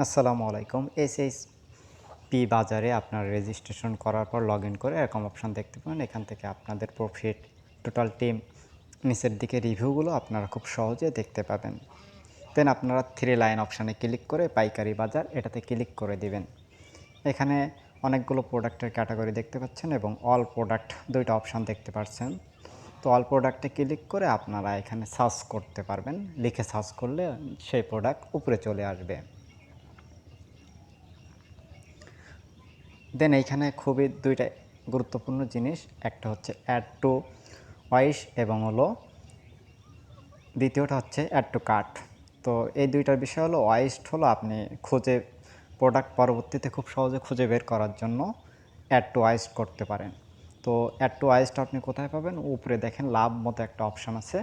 আসসালামু আলাইকুম। S S P বাজারে আপনার রেজিস্ট্রেশন করার পর লগ ইন করে এরকম অপশান দেখতে পাবেন এখান থেকে আপনাদের প্রফিট টোটাল টিম নিচের দিকে রিভিউগুলো আপনারা খুব সহজে দেখতে পাবেন। দেন আপনারা থ্রি লাইন অপশানে ক্লিক করে পাইকারি বাজার এটাতে ক্লিক করে দিবেন। এখানে অনেকগুলো প্রোডাক্টের ক্যাটাগরি দেখতে পাচ্ছেন এবং অল প্রোডাক্ট দুইটা অপশান দেখতে পাচ্ছেন। তো অল প্রোডাক্টে ক্লিক করে আপনারা এখানে সার্চ করতে পারবেন। লিখে সার্চ করলে সেই প্রোডাক্ট উপরে চলে আসবে। দেন এইখানে খুবই দুইটা গুরুত্বপূর্ণ জিনিস। একটা হচ্ছে অ্যাড টু ওয়াইস এবং হলো দ্বিতীয়টা হচ্ছে অ্যাড টু কার্ট তো এই দুইটার বিষয় হলো ওয়াইস্ট হলো আপনি খুঁজে প্রোডাক্ট পরবর্তীতে খুব সহজে খুঁজে বের করার জন্য অ্যাড টু ওয়াইস্ট করতে পারেন। তো অ্যাড টু ওয়াইস্ট আপনি কোথায় পাবেন? উপরে দেখেন লাভ মতো একটা অপশান আছে।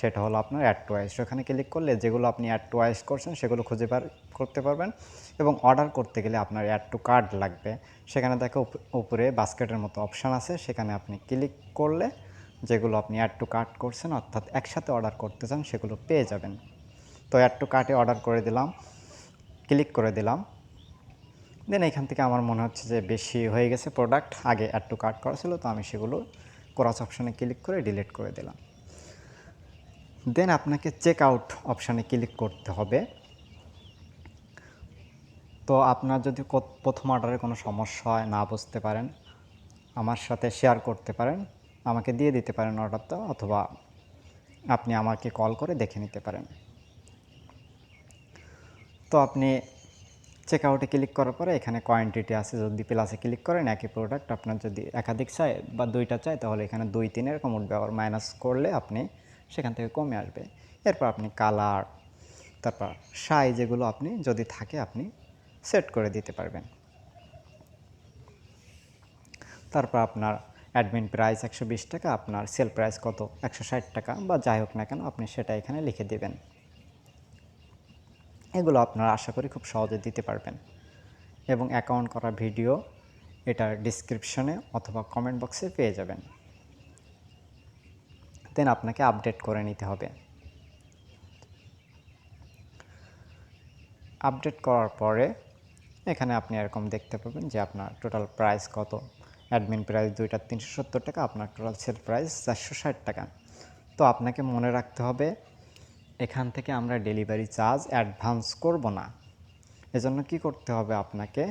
সেটা হলো আপনার অ্যাড টু ওয়াইস্ট ওখানে ক্লিক করলে যেগুলো আপনি অ্যাড টু ওয়াইস্ট করছেন, সেগুলো খুঁজে বার করতে পারবেন এবং অর্ডার করতে গেলে আপনার অ্যাড টু কার্ড লাগবে। সেখানে দেখো উপ- উপরে বাস্কেটের মতো অপশান আছে। সেখানে আপনি ক্লিক করলে যেগুলো আপনি অ্যাড টু কার্ট করছেন, অর্থাৎ একসাথে অর্ডার করতে চান, সেগুলো পেয়ে যাবেন। তো অ্যাড টু কার্টে অর্ডার করে দিলাম ক্লিক করে দিলাম। দেন এখান থেকে আমার মনে হচ্ছে যে বেশি হয়ে গেছে প্রোডাক্ট আগে অ্যাড টু কার্ট করা ছিল, তো আমি সেগুলো ক্রস অপশানে ক্লিক করে ডিলিট করে দিলাম। দেন আপনাকে চেক আউট অপশানে ক্লিক করতে হবে। তো আপনার যদি প্রথম অর্ডারে কোনো সমস্যা হয়, না বুঝতে পারেন, আমার সাথে শেয়ার করতে পারেন, আমাকে দিয়ে দিতে পারেন অর্ডারটা অথবা আপনি আমাকে কল করে দেখে নিতে পারেন। তো আপনি চেক আউটে ক্লিক করার পরে এখানে কোয়ান্টিটি আছে, যদি প্লাসে ক্লিক করেন, একই প্রোডাক্ট আপনার যদি একাধিক চাই বা দুইটা চাই তাহলে এখানে দুই তিন এরকম উঠবে, আবার মাইনাস করলে আপনি সেখান থেকে কমে আসবে। এরপর আপনি কালার তারপর সাইজ এগুলো আপনি যদি থাকে আপনি সেট করে দিতে পারবেন। তারপর আপনার অ্যাডমিন প্রাইস একশো বিশ টাকা, আপনার সেল প্রাইস কত? একশো ষাট টাকা বা যাই হোক না কেন আপনি সেটা এখানে লিখে দেবেন। এগুলো আপনারা আশা করি খুব সহজে দিতে পারবেন। এবং অ্যাকাউন্ট করা ভিডিও এটার ডিসক্রিপশনে অথবা কমেন্ট বক্সে পেয়ে যাবেন। দেন আপনাকে আপডেট করে নিতে হবে। আপডেট করার পরে এখানে আপনি এরকম দেখতে পাবেন যে আপনার টোটাল প্রাইস কত। অ্যাডমিন প্রাইস দুইটা তিনশো সত্তর টাকা, আপনার টোটাল সেল প্রাইস চারশো ষাট টাকা। তো আপনাকে মনে রাখতে হবে, এখান থেকে আমরা ডেলিভারি চার্জ অ্যাডভান্স করব না। এজন্য কি করতে হবে আপনাকে,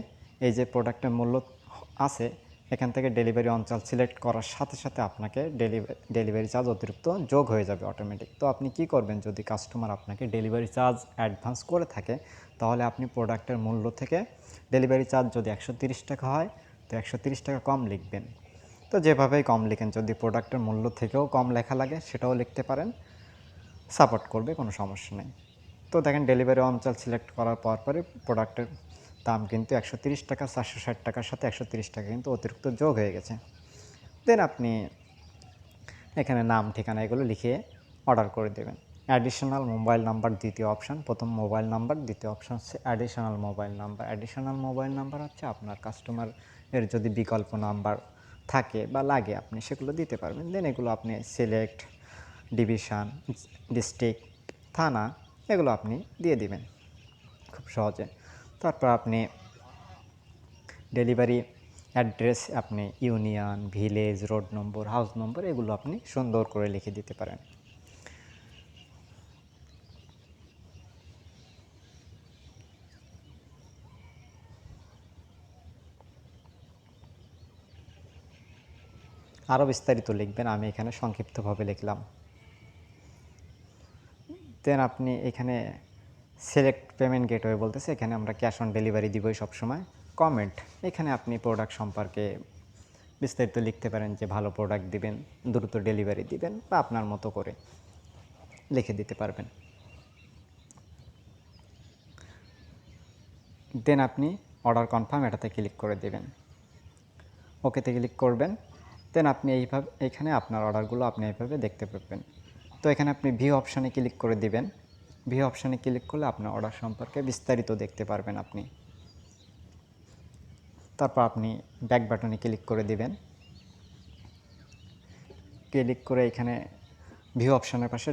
এই যে প্রোডাক্টের মূল্য আছে এখান থেকে ডেলিভারি অঞ্চল সিলেক্ট করার সাথে সাথে আপনাকে ডেলিভারি ডেলিভারি চার্জ অতিরিক্ত যোগ হয়ে যাবে অটোমেটিক তো আপনি কি করবেন? যদি কাস্টমার আপনাকে ডেলিভারি চার্জ অ্যাডভান্স করে থাকে, তাহলে আপনি প্রোডাক্টের মূল্য থেকে ডেলিভারি চার্জ যদি একশো টাকা হয়, তো একশো টাকা কম লিখবেন। তো যেভাবেই কম লিখেন, যদি প্রোডাক্টের মূল্য থেকেও কম লেখা লাগে, সেটাও লিখতে পারেন। সাপোর্ট করবে, কোনো সমস্যা নেই। তো দেখেন ডেলিভারি অঞ্চল সিলেক্ট করার পর পরে প্রোডাক্টের দাম কিন্তু একশো তিরিশ টাকা, চারশো ষাট টাকার সাথে একশো তিরিশ টাকা কিন্তু অতিরিক্ত যোগ হয়ে গেছে। দেন আপনি এখানে নাম, ঠিকানা এগুলো লিখে অর্ডার করে দেবেন। অ্যাডিশনাল মোবাইল নাম্বার দ্বিতীয় অপশান প্রথম মোবাইল নাম্বার দ্বিতীয় অপশান হচ্ছে additional mobile number additional mobile number হচ্ছে আপনার কাস্টমার এর যদি বিকল্প নাম্বার থাকে বা লাগে, আপনি সেগুলো দিতে পারবেন। দেন এগুলো আপনি সিলেক্ট ডিভিশন ডিস্ট্রিক্ট থানা, এগুলো আপনি দিয়ে দিবেন খুব সহজে। তারপর আপনি ডেলিভারি অ্যাড্রেস আপনি union village road number house number এগুলো আপনি সুন্দর করে লিখে দিতে পারেন। আরও বিস্তারিত লিখবেন, আমি এখানে সংক্ষিপ্তভাবে লিখলাম। দেন আপনি এখানে সিলেক্ট পেমেন্ট গেটওয়ে বলতেছে, এখানে আমরা ক্যাশ অন ডেলিভারি দিবই সবসময়। কমেন্ট এখানে আপনি প্রোডাক্ট সম্পর্কে বিস্তারিত লিখতে পারেন যে ভালো প্রোডাক্ট দিবেন, দ্রুত ডেলিভারি দিবেন বা আপনার মতো করে লিখে দিতে পারবেন। দেন আপনি অর্ডার কনফার্ম এটাতে ক্লিক করে দেবেন। ওকেতে ক্লিক করবেন। দেন আপনি এইভাবে, এখানে আপনার অর্ডারগুলো আপনি এইভাবে দেখতে পাবেন তো এখানে আপনি ভিউ অপশানে ক্লিক করে দিবেন। ভিউ অপশানে ক্লিক করলে আপনার অর্ডার সম্পর্কে বিস্তারিত দেখতে পারবেন আপনি। তারপর আপনি ব্যাক বাটনে ক্লিক করে দিবেন। ক্লিক করে এখানে ভিউ অপশানের পাশে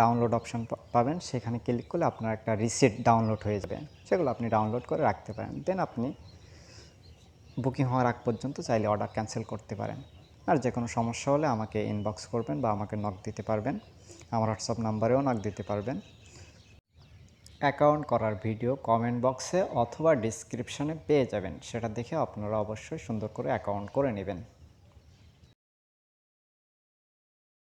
ডাউনলোড অপশান পাবেন। সেখানে ক্লিক করলে আপনার একটা রিসিট ডাউনলোড হয়ে যাবে। সেগুলো আপনি ডাউনলোড করে রাখতে পারেন। দেন আপনি বুকিং হওয়ার আগ পর্যন্ত চাইলে অর্ডার ক্যান্সেল করতে পারেন। আর যে কোনো সমস্যা হলে আমাকে ইনবক্স করবেন বা আমাকে নক দিতে পারবেন। আমার হোয়াটসঅ্যাপ নাম্বারেও নক দিতে পারবেন। অ্যাকাউন্ট করার ভিডিও কমেন্ট বক্সে অথবা ডিসক্রিপশানে পেয়ে যাবেন। সেটা দেখে আপনারা অবশ্যই সুন্দর করে অ্যাকাউন্ট করে নেবেন।